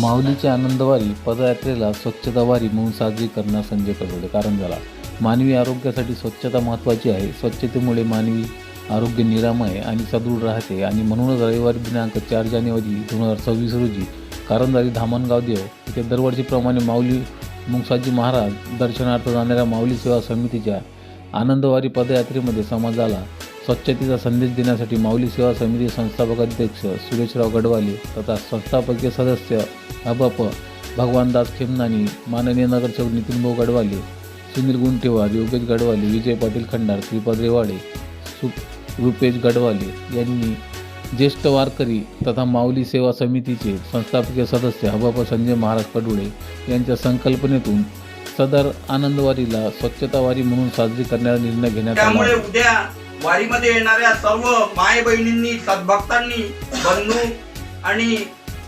माऊलीची आनंदवारी पदयात्रेला स्वच्छता वारी म्हणून साजरी करणार संजय कडवडे कारण झाला. मानवी आरोग्यासाठी स्वच्छता महत्त्वाची आहे. स्वच्छतेमुळे मानवी आरोग्य निरामय आणि सदृढ राहते आणि म्हणूनच रविवारी दिनांक चार जानेवारी दोन हजार सव्वीस रोजी कारंजारी धामणगाव देव इथे दरवर्षीप्रमाणे माऊली मुंगसाजी महाराज दर्शनार्थ जाणाऱ्या माऊली सेवा समितीच्या आनंदवारी पदयात्रेमध्ये समाजाला स्वच्छतेचा संदेश देण्यासाठी माऊली सेवा समिती संस्थापक अध्यक्ष सुरेशराव गडवाले तथा संस्थापकीय सदस्य अबप भगवानदास खेमनानी माननीय नगरसेवक नितीनभाऊ गडवाले सुनील गुंटेवार योगेश गडवाले विजय पाटील खंडार श्रीपाद रेवाडे सु रुपेश गडवाले यांनी ज्येष्ठ वारकरी तथा माऊली सेवा समितीचे संस्थापकीय सदस्य हबाप संजय महाराज कडुळे यांच्या संकल्पनेतून सदर आनंदवारीला स्वच्छता वारी म्हणून साजरी करण्याचा निर्णय घेण्यात आला. वारीमध्ये येणाऱ्या सर्व माय बहिणींनी सद्भक्तांनी बंधू आणि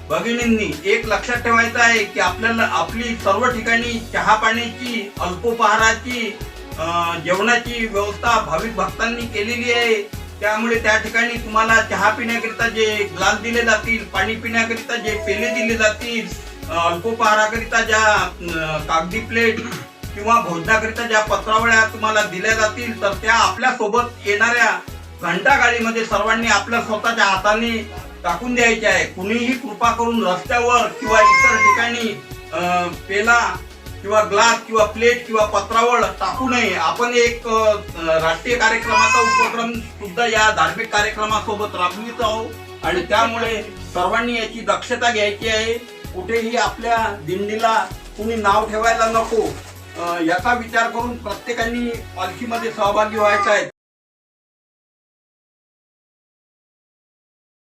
भगिनींनी एक लक्षात ठेवायचं आहे की आपल्याला आपली सर्व ठिकाणी चहा पाण्याची अल्पोपहाराची जेवणाची व्यवस्था भाविक भक्तांनी केलेली आहे. त्यामुळे त्या ठिकाणी तुम्हाला चहा पिण्याकरिता जे ग्लास दिले जातील पाणी पिण्याकरिता जे पेले दिले जातील अल्पोपहाराकरिता ज्या कागदी प्लेट किंवा भोजनाकरिता ज्या पत्रावळ्या तुम्हाला दिल्या जातील तर त्या आपल्यासोबत येणाऱ्या घंटा गाडीमध्ये सर्वांनी आपल्या स्वतःच्या हाताने टाकून द्यायचे आहे. कुणीही कृपा करून रस्त्यावर किंवा इतर ठिकाणी पेला किंवा ग्लास किंवा प्लेट किंवा पत्रावळ टाकू नये. आपण एक राष्ट्रीय कार्यक्रमाचा उपक्रम सुद्धा या धार्मिक कार्यक्रमासोबत राबवित आहोत. आणि त्यामुळे सर्वांनी याची दक्षता घ्यायची आहे. कुठेही आपल्या दिंडीला कुणी नाव ठेवायला नको. याचा विचार करून प्रत्येकाने पालखीमध्ये सहभागी व्हायचा आहे.